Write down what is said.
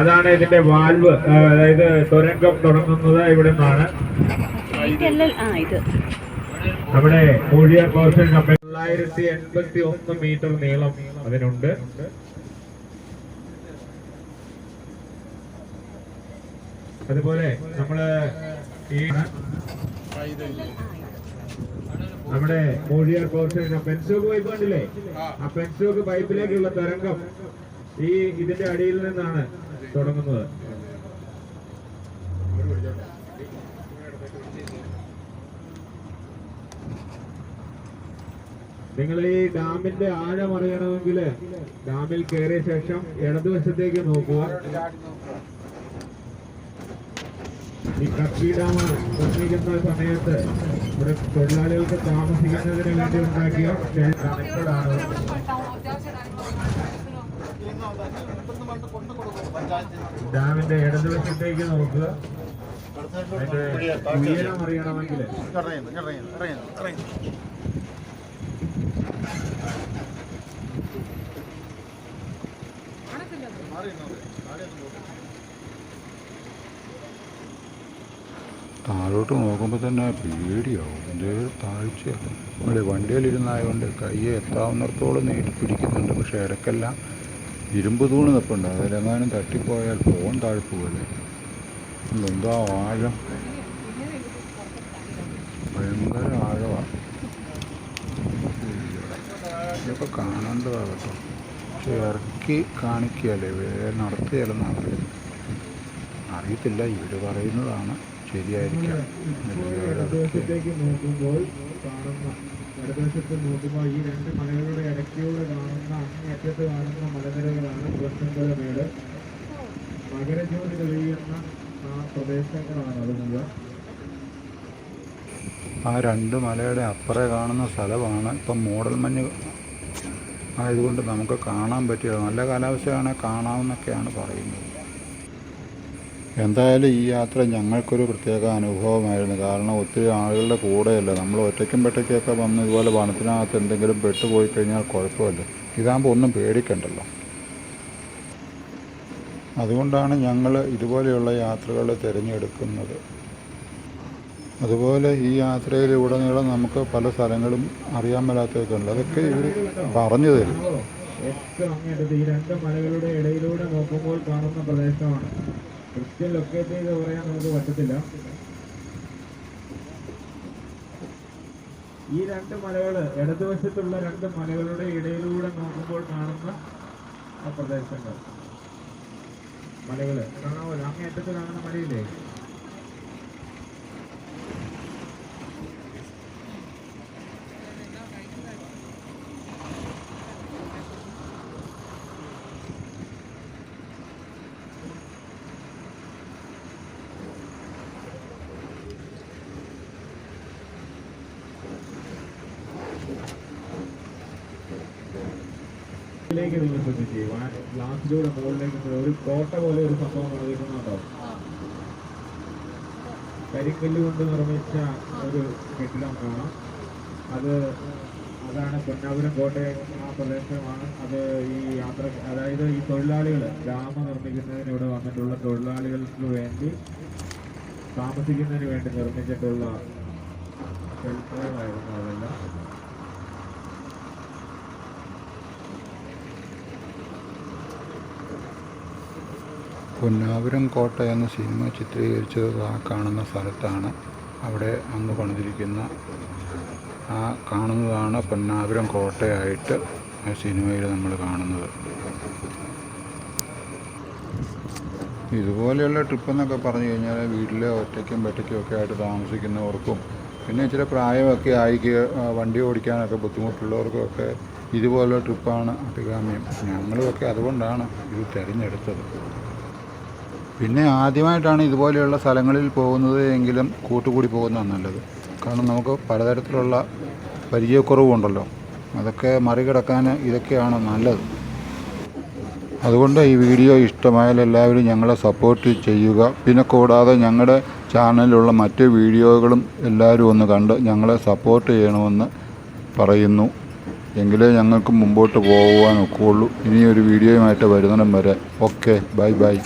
അതാണ് ഇതിന്റെ വാൽവ് അതായത് തുരങ്കം തുടങ്ങുന്നത് ഇവിടെ നിന്നാണ് നമ്മുടെ മൂഴിയാർ കോർഷൻ കമ്പനി തൊള്ളായിരത്തി എൺപത്തി ഒന്ന് മീറ്റർ നീളം അതിനുണ്ട്. അതുപോലെ നമ്മൾ ഈ നമ്മുടെ മൂഴിയാർ കോർഷൻ പെൻസോക്ക് പൈപ്പ് കണ്ടില്ലേ? ആ പെൻസോക്ക് പൈപ്പിലേക്കുള്ള തരംഗം ഈ ഇതിന്റെ അടിയിൽ നിന്നാണ്. തുടങ്ങുന്നത്. നിങ്ങൾ ഈ ഡാമിന്റെ ആഴം അറിയണമെങ്കിൽ ഡാമിൽ കയറിയ ശേഷം ഇടതുവശത്തേക്ക് നോക്കുക. ഈ കപ്പി ഡാം നിർമ്മിക്കുന്ന സമയത്ത് ഇവിടെ തൊഴിലാളികൾക്ക് താമസിക്കുന്നതിന് വേണ്ടി ഉണ്ടാക്കിയ ഷെൽട്ടറാണ്. ഡാമിന്റെ ഇടതുവശത്തേക്ക് നോക്കുക. താഴോട്ട് നോക്കുമ്പോൾ തന്നെ പേടിയാവും. എന്തേ താഴ്ചയാണ് ഇവിടെ വണ്ടിയിലിരുന്നായതുകൊണ്ട് കൈ എത്താവുന്നിടത്തോളം നീട്ടി പിടിക്കുന്നുണ്ട്. പക്ഷേ ഇടയ്ക്കെല്ലാം ഇരുമ്പ് തൂണ് നിൽപ്പുണ്ട് അതിലെങ്ങാനും തട്ടിപ്പോയാൽ ഫോൺ പോലെ. എന്താ ആഴം. ഭയങ്കര ആഴമാണ് ഇതൊക്കെ കാണേണ്ടതാണ് കേട്ടോ. പക്ഷെ ഇറക്കി കാണിക്കുകയല്ലേ? വേറെ നടത്തിയാലെന്നാണ് പറയുന്നത് അറിയത്തില്ല. ഇവർ പറയുന്നതാണ് ശരിയായിരിക്കാം. ഇടതുവശത്തേക്ക് നോക്കുമ്പോൾ ഈ രണ്ട് മലകളുടെ ഇടയ്ക്കൂടെ കാണുന്ന അങ്ങേയറ്റത്ത് കാണുന്ന മലനിരകളാണ് പുറത്തുമ്പലമേട് മകരജ്യോതി തെളിയുന്ന ആ പ്രദേശങ്ങളാണ് അത് ആ രണ്ട് മലയുടെ അപ്പുറേ കാണുന്ന സ്ഥലമാണ്. ഇപ്പം മൂടൽ മഞ്ഞ് ആയതുകൊണ്ട് നമുക്ക് കാണാൻ പറ്റിയത്. നല്ല കാലാവസ്ഥയാണെങ്കിൽ കാണാമെന്നൊക്കെയാണ് പറയുന്നത്. എന്തായാലും ഈ യാത്ര ഞങ്ങൾക്കൊരു പ്രത്യേക അനുഭവമായിരുന്നു. കാരണം ഒത്തിരി ആളുകളുടെ കൂടെയല്ല. നമ്മൾ ഒറ്റയ്ക്കും പെട്ടയ്ക്കൊക്കെ വന്ന് ഇതുപോലെ വനത്തിനകത്ത് എന്തെങ്കിലും പെട്ടുപോയി കഴിഞ്ഞാൽ കുഴപ്പമില്ല. ഇതാകുമ്പോൾ ഒന്നും പേടിക്കണ്ടല്ലോ. അതുകൊണ്ടാണ് ഞങ്ങൾ ഇതുപോലെയുള്ള യാത്രകൾ തിരഞ്ഞെടുക്കുന്നത്. അതുപോലെ ഈ യാത്രയിലുടനീളം നമുക്ക് പല സ്ഥലങ്ങളും അറിയാൻ മേലാത്തതൊക്കെ ഉണ്ട് അതൊക്കെ ഇവർ പറഞ്ഞു തരും. ഈ രണ്ട് മലകളുടെ ഇടയിലൂടെ നോക്കുമ്പോൾ കാണുന്ന പ്രദേശമാണ്. കൃത്യം ലൊക്കേറ്റ് ചെയ്ത് പറയാൻ നമുക്ക് പറ്റത്തില്ല. ഈ രണ്ട് മലകൾ ഇടതുവശത്തുള്ള രണ്ട് മലകളുടെ ഇടയിലൂടെ നോക്കുമ്പോൾ കാണുന്ന ആ പ്രദേശങ്ങൾ. മലകൾ. കാണാമല്ലോ അങ്ങേറ്റത്ത് കാണുന്ന മലയില്ലേ? ിലേക്ക് നിങ്ങൾ ശ്രദ്ധിച്ചു ഗ്ലാസിലൂടെ മുകളിലേക്ക് ഒരു കോട്ട പോലെ ഒരു സംഭവം നിർമ്മിക്കുന്നുണ്ടോ കരിക്കല്ല് കൊണ്ട് നിർമ്മിച്ച ഒരു കെട്ടിടം കാണാം അത് അതാണ് പൊന്നാപുരം കോട്ടയം ആ പ്രദേശമാണ്. അത് ഈ യാത്ര അതായത് ഈ തൊഴിലാളികൾ ഡാം നിർമ്മിക്കുന്നതിന് ഇവിടെ വന്നിട്ടുള്ള തൊഴിലാളികൾക്ക് വേണ്ടി താമസിക്കുന്നതിന് വേണ്ടി നിർമ്മിച്ചിട്ടുള്ള ഷെൽട്ടറുകളായിരുന്നു അതെല്ലാം. പൊന്നാപുരം കോട്ട എന്ന സിനിമ ചിത്രീകരിച്ചത് ആ കാണുന്ന സ്ഥലത്താണ് അവിടെ അന്ന് പണിതിരിക്കുന്ന ആ കാണുന്നതാണ് പൊന്നാപുരം കോട്ടയായിട്ട് ആ സിനിമയിൽ നമ്മൾ കാണുന്നത്. ഇതുപോലെയുള്ള ട്രിപ്പ് എന്നൊക്കെ പറഞ്ഞു കഴിഞ്ഞാൽ വീട്ടിൽ ഒറ്റയ്ക്കും പെട്ടയ്ക്കും ഒക്കെ ആയിട്ട് താമസിക്കുന്നവർക്കും പിന്നെ ഇച്ചിരി പ്രായമൊക്കെ ആയി വണ്ടി ഓടിക്കാനൊക്കെ ബുദ്ധിമുട്ടുള്ളവർക്കൊക്കെ ഇതുപോലുള്ള ട്രിപ്പാണ് അഭികാമ്യം. ഞങ്ങളുമൊക്കെ അതുകൊണ്ടാണ് ഇത് തിരഞ്ഞെടുത്തത്. പിന്നെ ആദ്യമായിട്ടാണ് ഇതുപോലെയുള്ള സ്ഥലങ്ങളിൽ പോകുന്നത് എങ്കിലും കൂട്ടുകൂടി പോകുന്നതാണ് നല്ലത്. കാരണം നമുക്ക് പലതരത്തിലുള്ള പരിചയക്കുറവുണ്ടല്ലോ. അതൊക്കെ മറികടക്കാൻ ഇതൊക്കെയാണ് നല്ലത്. അതുകൊണ്ട് ഈ വീഡിയോ ഇഷ്ടമായാൽ എല്ലാവരും ഞങ്ങളെ സപ്പോർട്ട് ചെയ്യുക. പിന്നെ കൂടാതെ ഞങ്ങളുടെ ചാനലിലുള്ള മറ്റ് വീഡിയോകളും എല്ലാവരും ഒന്ന് കണ്ട് ഞങ്ങളെ സപ്പോർട്ട് ചെയ്യണമെന്ന് പറയുന്നു. എങ്കിലേ ഞങ്ങൾക്ക് മുമ്പോട്ട് പോകുവാൻ ഒക്കുകയുള്ളൂ ഇനിയൊരു വീഡിയോയുമായിട്ട് വരുന്നിടം വരെ. Okay bye bye